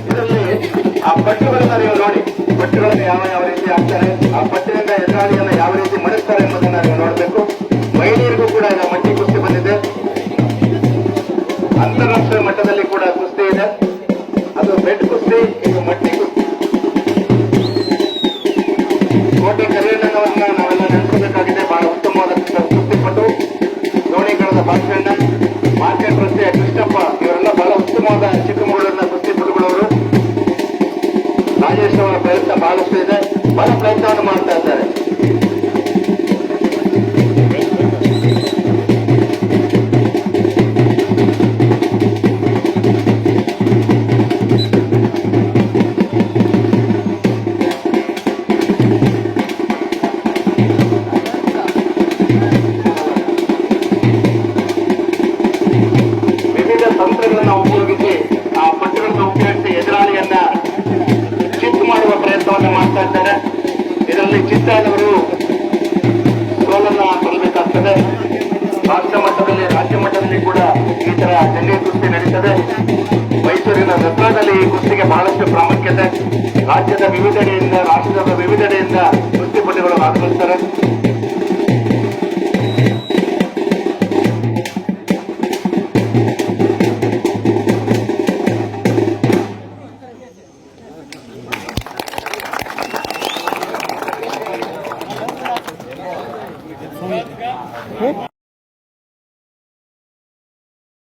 ಇದರಲ್ಲಿ ಆ ಪಟ್ಟುಗಳನ್ನ ನೋಡಿ ಪಟ್ಟುಗಳನ್ನು ಯಾವ ಯಾವ ರೀತಿ ಹಾಕ್ತಾರೆ ಆ ಪಟ್ಟಿನಿಂದ ಎದುರಾಳಿಯನ್ನು ಯಾವ ರೀತಿ ಮಡಿಸ್ತಾರೆ ಎಂಬುದನ್ನ ನೀವು ನೋಡಬೇಕು ಮಹಿಳೆಯರಿಗೂ ಕೂಡ ಈಗ ಮಟ್ಟಿ ಕುಸ್ತಿ ಬಂದಿದೆ ಅಂತಾರಾಷ್ಟ್ರೀಯ ಮಟ್ಟದಲ್ಲಿ ಕೂಡ ಕುಸ್ತಿ ಇದೆ ಅದು ಬೆಡ್ ಕುಸ್ತಿ ಇದು ಮಟ್ಟಿ ಕುಸ್ತಿ ಕೋಟೆ ಕರಿಯಣ್ಣನವರನ್ನ ನಾವೆಲ್ಲ ನೆನೆಸಬೇಕಾಗಿದೆ ಬಹಳ ಉತ್ತಮವಾದ ಕುಸ್ತಿಪಟ್ಟು ದೋಣಿಗಳದ ಭಾಷಣ ಮಾರ್ಕೆಟ್ ರಸ್ತೆಯ ಕೃಷ್ಣಪ್ಪ ಅವರ ಪ್ರಯತ್ನ ಬಹಳಷ್ಟು ಇದೆ ಬಹಳ ಪ್ರಯತ್ನವನ್ನು ಮಾಡ್ತಾ ಇದರಲ್ಲಿ ಚಿತ್ತಾದವರು ಸೋಲನ್ನ ಕೊಡಬೇಕಾಗ್ತದೆ. ರಾಷ್ಟ್ರ ಮಟ್ಟದಲ್ಲಿ, ರಾಜ್ಯ ಮಟ್ಟದಲ್ಲಿ ಕೂಡ ಈ ತರ ಜಂಗಿ ಕುಸ್ತಿ ನಡೀತದೆ. ಮೈಸೂರಿನ ದಸರಾದಲ್ಲಿ ಈ ಕುಸ್ತಿಗೆ ಬಹಳಷ್ಟು ಪ್ರಾಮುಖ್ಯತೆ. ರಾಜ್ಯದ ವಿವಿಧೆಡೆಯಿಂದ, ರಾಷ್ಟ್ರದ ವಿವಿಧೆಡೆಯಿಂದ ಕುಸ್ತಿಪಟುಗಳು ಆಗಮಿಸ್ತಾರೆ 哎。